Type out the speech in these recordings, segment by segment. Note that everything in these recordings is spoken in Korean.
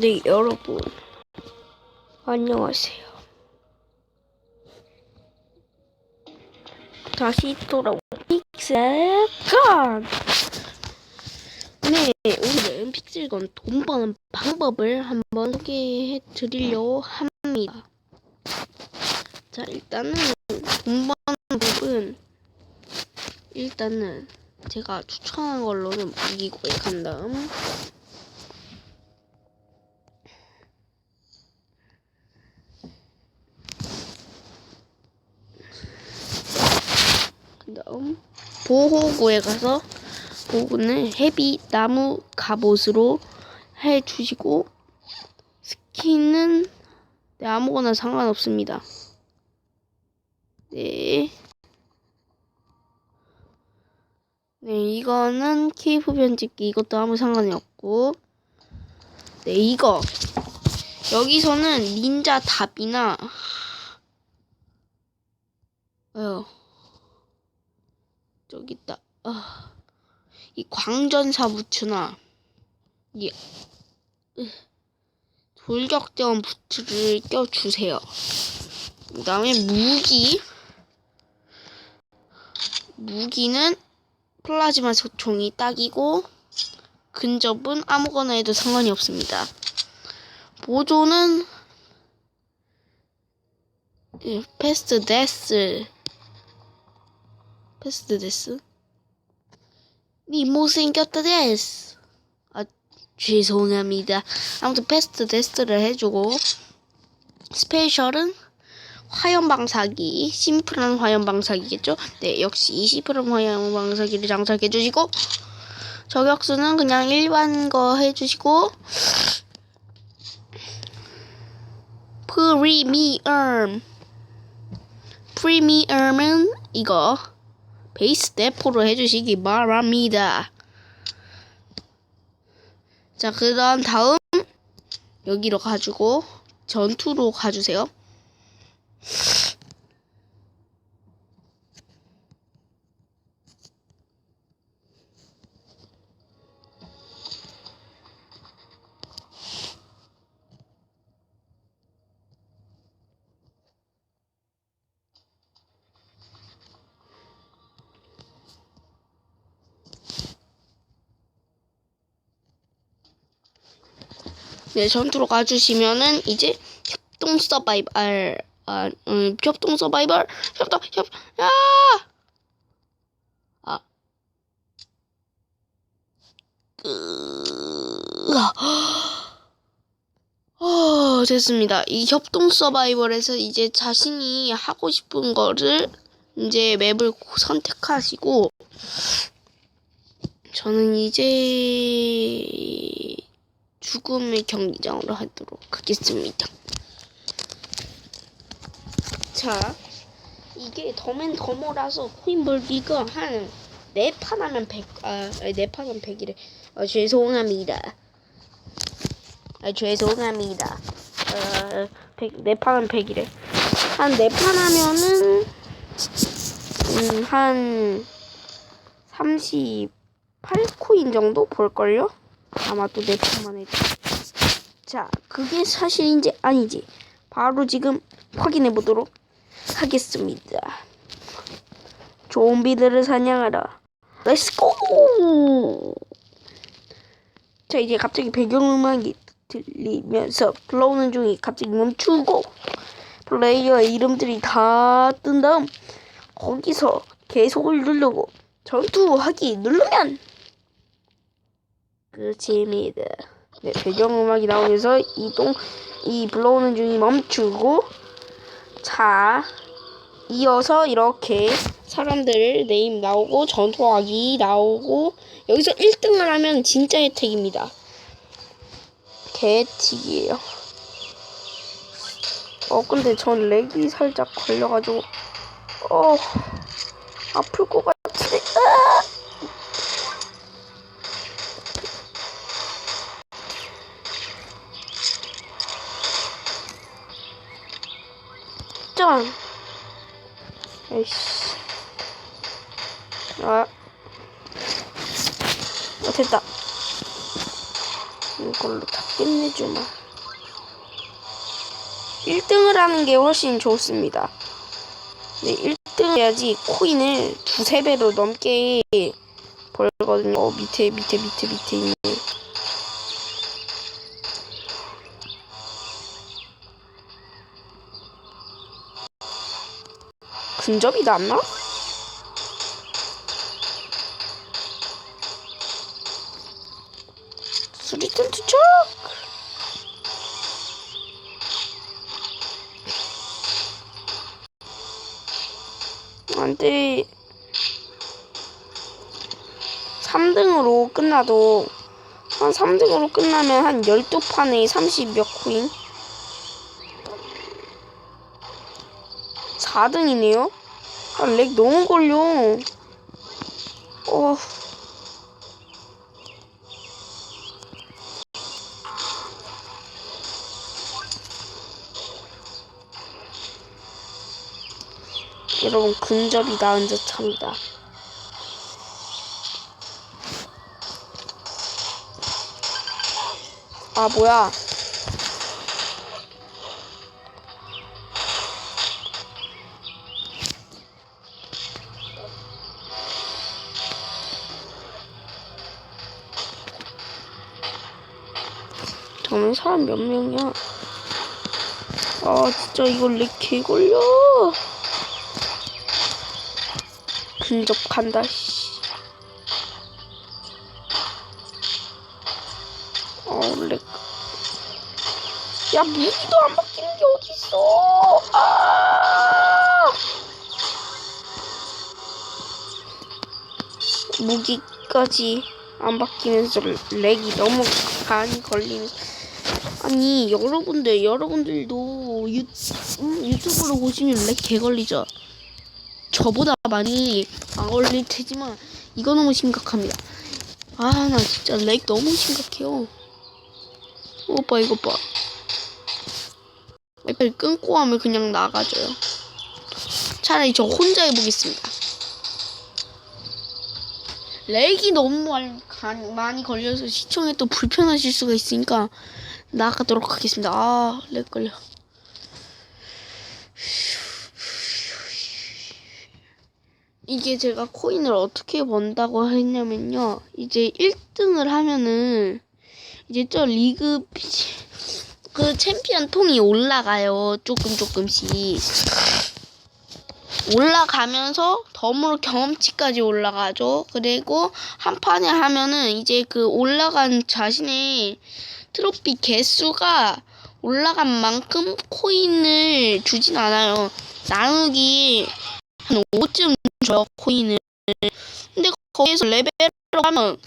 네, 여러분. 안녕하세요. 다시 돌아온 픽셀 건. 네, 오늘은 픽셀건 돈 버는 방법을 한번 소개해 드리려고 합니다. 자, 일단은 돈 버는 법은 일단은 제가 추천한 걸로는 무기고에 간 다음 다음 보호구에 가서 보호구는 헤비 나무 갑옷으로 해주시고 스킨은 네, 아무거나 상관없습니다. 네. 네, 이거는 케이프 편집기 이것도 아무 상관이 없고 네, 이거 여기서는 닌자 답이나 어휴 저기 있다. 아, 이 광전사 부츠나 이 으, 돌격대원 부츠를 껴주세요. 그 다음에 무기 무기는 플라즈마 소총이 딱이고 근접은 아무거나 해도 상관이 없습니다. 보조는 예, 패스트 데스 패스트 데스? 니 못생겼다 데스. 아 죄송합니다. 아무튼 패스트 데스를 해주고 스페셜은 화염 방사기 심플한 화염 방사기겠죠? 네 역시 심플한 화염 방사기를 장착해 주시고 저격수는 그냥 일반 거 해주시고 프리미엄. 프리미엄은 이거 베이스 대포로 해주시기 바랍니다. 자, 그 다음 다음 여기로 가지고 전투로 가주세요. 네, 전투로 가주시면은 이제 협동 서바이벌, 아, 음, 협동 서바이벌, 협동, 협, 아, 아, 으, 어, 됐습니다. 이 협동 서바이벌에서 이제 자신이 하고 싶은 거를 이제 맵을 선택하시고 저는 이제 죽음의 경기장으로 하도록 하겠습니다. 자, 이게 더맨 더머라서 코인 벌기가 한네판 하면 100, 아, 네판 하면 100이래. 아, 죄송합니다. 아, 죄송합니다. 어, 100, 네판 하면 100이래. 한네판 하면은, 음, 한 38코인 정도 볼걸요? 아마 또 내 편만 해도. 자, 그게 사실인지 아니지. 바로 지금 확인해 보도록 하겠습니다. 좀비들을 사냥하라. 렛츠고! 자, 이제 갑자기 배경음악이 들리면서 불러오는 중이 갑자기 멈추고 플레이어의 이름들이 다 뜬 다음 거기서 계속을 누르고 전투하기 누르면 끝입니다. 네, 배경음악이 나오면서 이동, 이 불러오는 중이 멈추고, 자, 이어서 이렇게 사람들 네임 나오고, 전투하기 나오고, 여기서 1등을 하면 진짜 혜택입니다. 개튀기예요. 어, 근데 전 렉이 살짝 걸려가지고, 어, 아플 것 같아. 으아! 짠. 에이씨. 아. 아, 됐다. 이걸로 다 끝내죠 뭐. 1등을 하는 게 훨씬 좋습니다. 네, 1등 해야지 코인을 두세 배로 넘게 벌거든요. 어, 밑에, 밑에, 밑에, 밑에 있네. 근접이 낫나? 수리탄 투척! 안 돼. 3등으로 끝나도, 한 3등으로 끝나면 한 12판에 30몇 코인? 4등이네요? 아, 렉 너무 걸려. 어. 여러분 근접이 나은 듯합니다. 아 뭐야? 사람 몇 명이야? 아 진짜 이거 렉 개 걸려. 근접한다. 씨. 어, 렉. 야, 무기도 안 바뀌는 게 어딨어! 아! 무기까지 안 바뀌면서 렉이 너무 많이 걸리는. 아니, 여러분들, 여러분들도 유, 음, 유튜브로 보시면 렉 개 걸리죠? 저보다 많이 안 걸릴 테지만 이거 너무 심각합니다. 아 나 진짜 렉 너무 심각해요. 오빠 이거 봐. 와이파이 끊고 하면 그냥 나가져요. 차라리 저 혼자 해보겠습니다. 렉이 너무 많이 걸려서 시청에 또 불편하실 수가 있으니까 나가도록 하겠습니다. 아, 렉 걸려. 이게 제가 코인을 어떻게 번다고 했냐면요. 이제 1등을 하면은 이제 저 리그 피- 그 챔피언 통이 올라가요. 조금 조금씩. 올라가면서 덤으로 경험치까지 올라가죠. 그리고 한 판에 하면은 이제 그 올라간 자신의 트로피 개수가 올라간 만큼 코인을 주진 않아요. 나누기 한 5쯤 줘요, 코인을. 근데 거기에서 레벨을 하면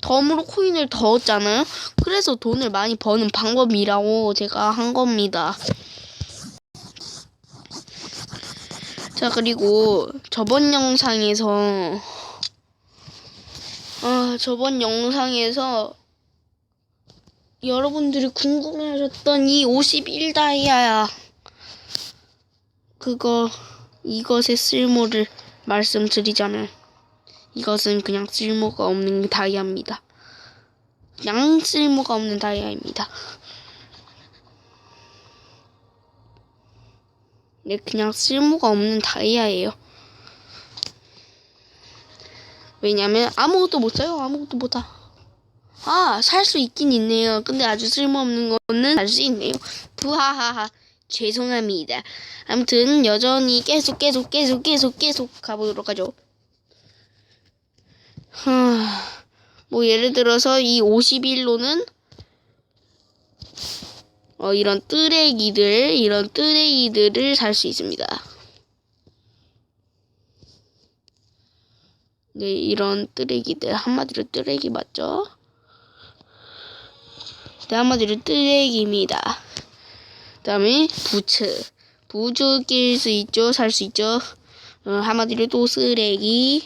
덤으로 코인을 더 얻잖아요. 그래서 돈을 많이 버는 방법이라고 제가 한 겁니다. 자, 그리고 저번 영상에서 아, 저번 영상에서 여러분들이 궁금해하셨던 이 51다이아야. 그거 이것의 쓸모를 말씀드리자면 이것은 그냥 쓸모가 없는 다이아입니다. 그냥 쓸모가 없는 다이아입니다. 네, 그냥 쓸모가 없는 다이아예요. 왜냐면 아무것도 못 사요. 아무것도 못 사. 아, 살 수 있긴 있네요. 근데 아주 쓸모없는 거는 살 수 있네요. 부하하하. 죄송합니다. 아무튼 여전히 계속 계속 계속 계속 계속 가보도록 하죠. 하, 뭐 예를 들어서 이 51로는 어, 이런 뜨레기들, 이런 뜨레기들을 살 수 있습니다. 네, 이런 뜨레기들. 한마디로 뜨레기 맞죠? 네, 한마디로 뜨레기입니다. 그 다음에 부츠. 부츠 낄 수 있죠? 살 수 있죠? 어, 한마디로 또 쓰레기.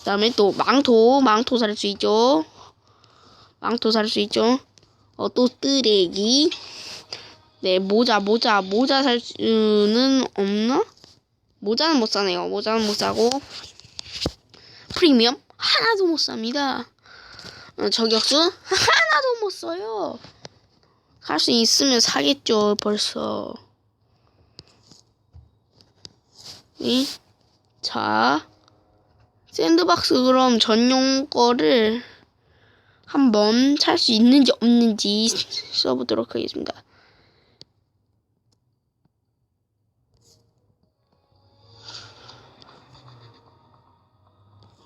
그 다음에 또 망토. 망토 살 수 있죠? 망토 살 수 있죠? 어, 또 쓰레기. 네, 모자, 모자, 모자 살 수는 없나? 모자는 못 사네요. 모자는 못 사고. 프리미엄? 하나도 못 삽니다. 어, 저격수 하나도 못 써요. 할 수 있으면 사겠죠 벌써. 이? 자 샌드박스 그럼 전용 거를 한번 찰수 있는지 없는지 써보도록 하겠습니다.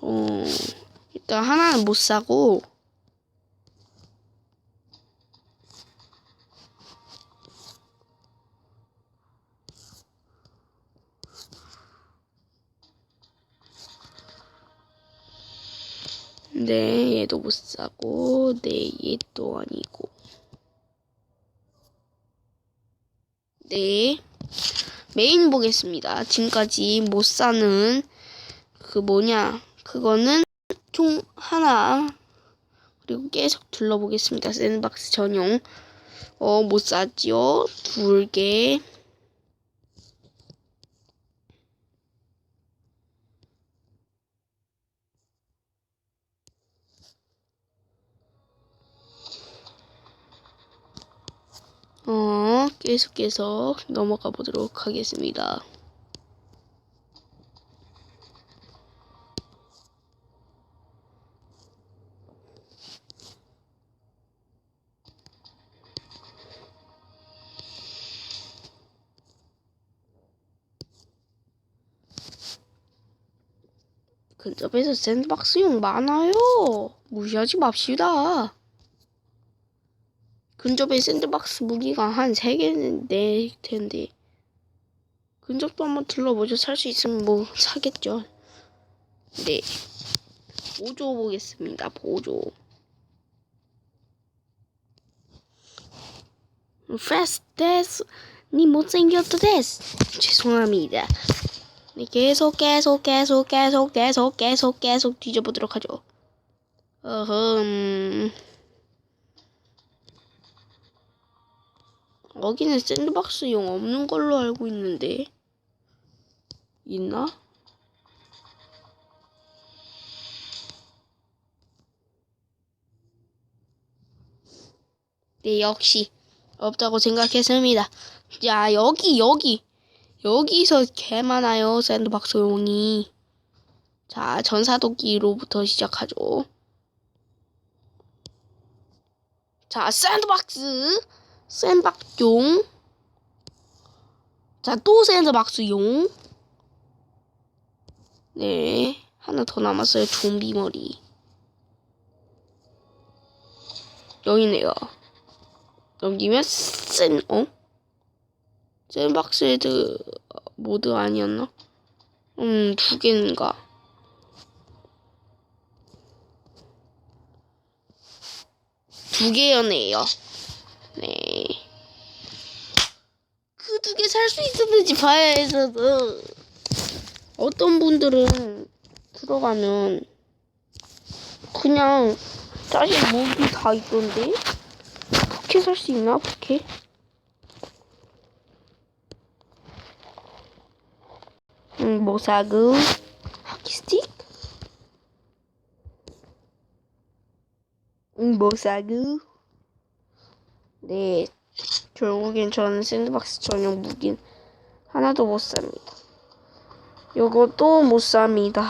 어, 일단 하나는 못 사고 네, 얘도 못 사고, 네, 얘도 아니고. 네. 메인 보겠습니다. 지금까지 못 사는 그 뭐냐. 그거는 총 하나. 그리고 계속 둘러보겠습니다. 샌드박스 전용. 어, 못 사지요. 둘 개. 어, 계속 계속 넘어가 보도록 하겠습니다. 근접에서 샌드박스용 많아요. 무시하지 맙시다. 근접에 샌드박스 무기가 한 3개는 낼 텐데. 근접도 한번 둘러보죠. 살 수 있으면 뭐 사겠죠. 네. 보조 보겠습니다. 보조. 패스트 데스. 니 못생겼다 데스. 죄송합니다. 네, 계속 계속 계속 계속 계속 계속 계속 뒤져보도록 하죠. 어흠. 여기는 샌드박스용 없는 걸로 알고 있는데 있나? 네 역시 없다고 생각했습니다. 자 여기 여기 여기서 개 많아요 샌드박스용이. 자 전사도끼로부터 시작하죠. 자 샌드박스 샌박용 자, 또 샌드박스용 네, 하나 더 남았어요. 좀비 머리. 여기네요. 넘기면 샌, 어? 샌박스 헤드 모드 아니었나? 음, 두 개인가? 두 개였네요. 네. 그 두 개 살 수 있었는지 봐야 해서 어떤 분들은 들어가면 그냥 짜리 무기 다 있던데 부캐 살수 있나 부캐? 음, 뭐 사고 하키 스틱? 음, 뭐 사고 네, 결국엔 저는 샌드박스 전용 무기는 하나도 못 삽니다. 요것도 못 삽니다.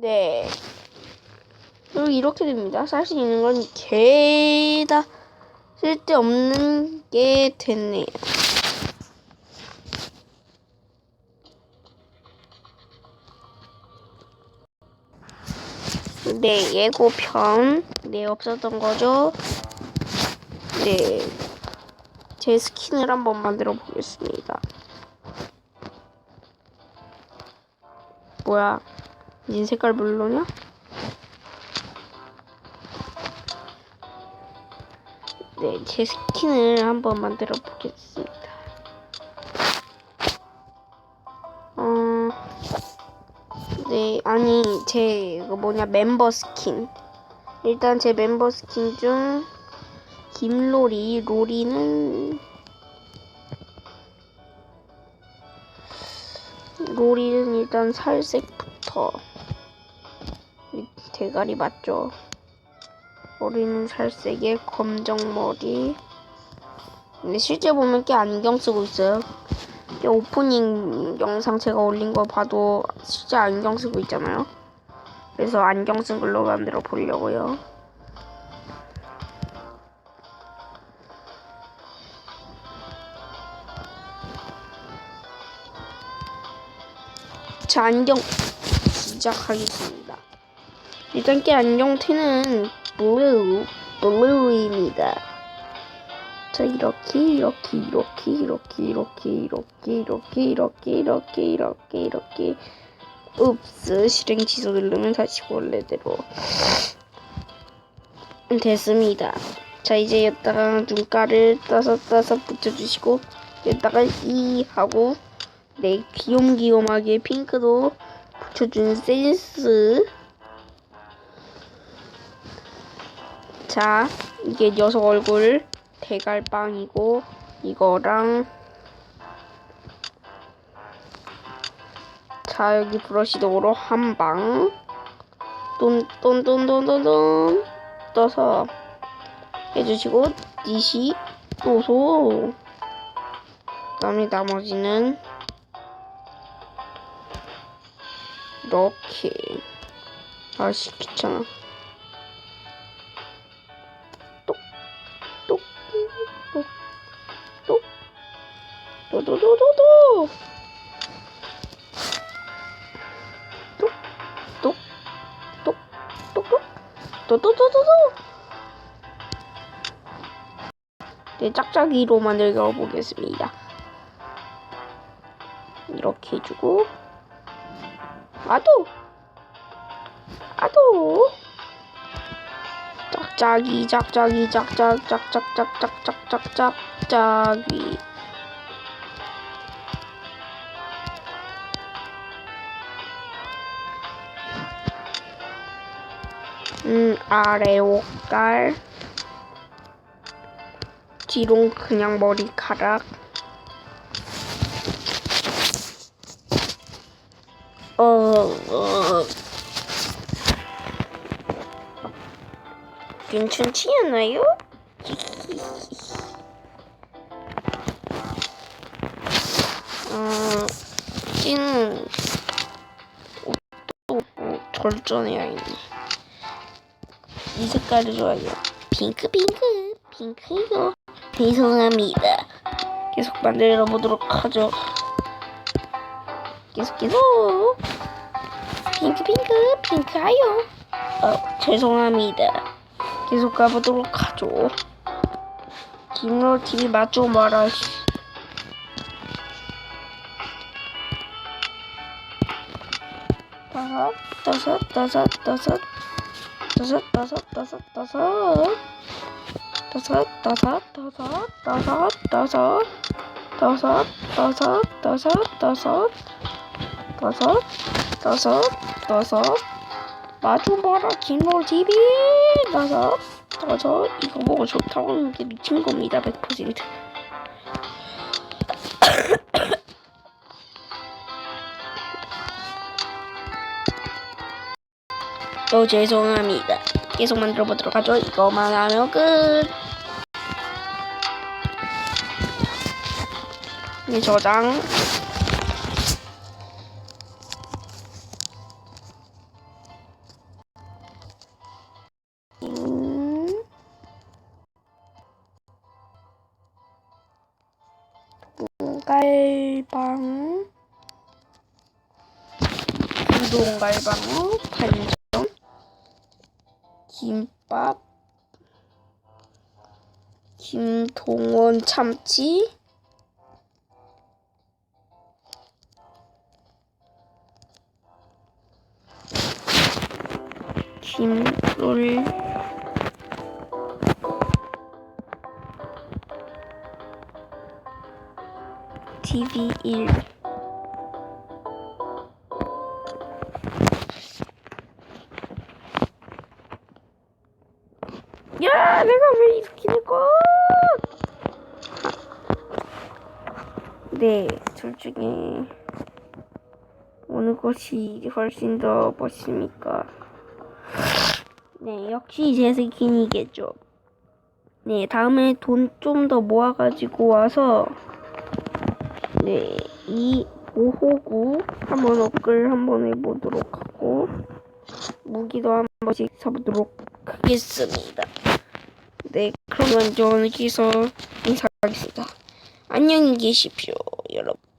네. 그리고 이렇게 됩니다. 살수 있는 건 개다 쓸데없는 게 됐네요. 네, 예고편. 네, 없었던 거죠. 네. 제 스킨을 한번 만들어 보겠습니다. 뭐야? 닌 색깔 별로냐? 네, 제 스킨을 한번 만들어 보겠습니다. 어, 네, 아니, 제, 이거 뭐냐, 멤버 스킨. 일단 제 멤버 스킨 중, 김로리, 로리는, 로리는 일단 살색부터. 이 대가리 맞죠? 머리는 살색에 검정 머리. 근데 실제 보면 꽤 안경 쓰고 있어요. 이 오프닝 영상 제가 올린 거 봐도 진짜 안경 쓰고 있잖아요. 그래서 안경 쓴 걸로 만들어 보려고요. 자, 안경 시작하겠습니다. 깨 안경테는 블루, 블루입니다. 자, 이렇게, 이렇게, 이렇게, 이렇게, 이렇게, 이렇게, 이렇게, 이렇게, 이렇게, 이렇게, 이렇게. 읍스, 실행 취소 누르면 다시 원래대로. 됐습니다. 자, 이제 여기다가 눈가를 따삭따삭 붙여주시고, 여기다가 이 하고, 네, 귀염귀염하게 핑크도 붙여준 센스. 자, 이게 녀석 얼굴 대갈빵이고 이거랑 자 여기 브러쉬도로 한 방. 똔똔똔똔똔똔 떠서 해주시고 니시 또소. 그다음에 나머지는 이렇게. 아씨 귀찮아 도도도도도 똑똑똑똑똑 도도도도도 네 짝짝이로 만들어 보겠습니다. 이렇게 해주고. 아도! 아도! 짝짝이 짝짝이 짝짝 짝짝 짝짝 짝짝 짝 짝짝이 음, 아래 옷갈 뒤로 그냥 머리카락 어, 어 괜찮지 않아요? 어, 어, 절전해야 있네. 이 색깔이 좋아요. 핑크 핑크 핑크요. 죄송합니다. 계속 만들어 보도록 하죠. 계속 계속 핑크 핑크 핑크하요. 어 죄송합니다. 계속 가보도록 하죠. 김로 TV 맞죠. 씨. 다섯 다섯 다섯 다섯 다섯 다섯 다섯 다섯. 다섯 다섯 다섯 다섯 다섯. 다섯 다섯 다섯 다섯. 다섯 다섯 다섯. 마주 봐라 김롤 TV 다섯 다섯. 이거 보고 좋다고 하는 게 미친 겁니다 100% 또 죄송합니다. 계속 만들어 보도록 하죠. 이거만 하면 끝. 이 저장. 음. 갈방 우동 갈방 반전 김밥, 김동원 참치, 김돌, TV 1. 네, 둘 중에 어느 것이 훨씬 더 멋있습니까? 네, 역시 제 스킨이겠죠. 네, 다음에 돈 좀 더 모아가지고 와서 네, 이 5호구 한번 업글 한번 해보도록 하고 무기도 한 번씩 사보도록 하겠습니다. 네, 그러면 저는 여기서 인사하겠습니다. 안녕히 계십시오, 여러분.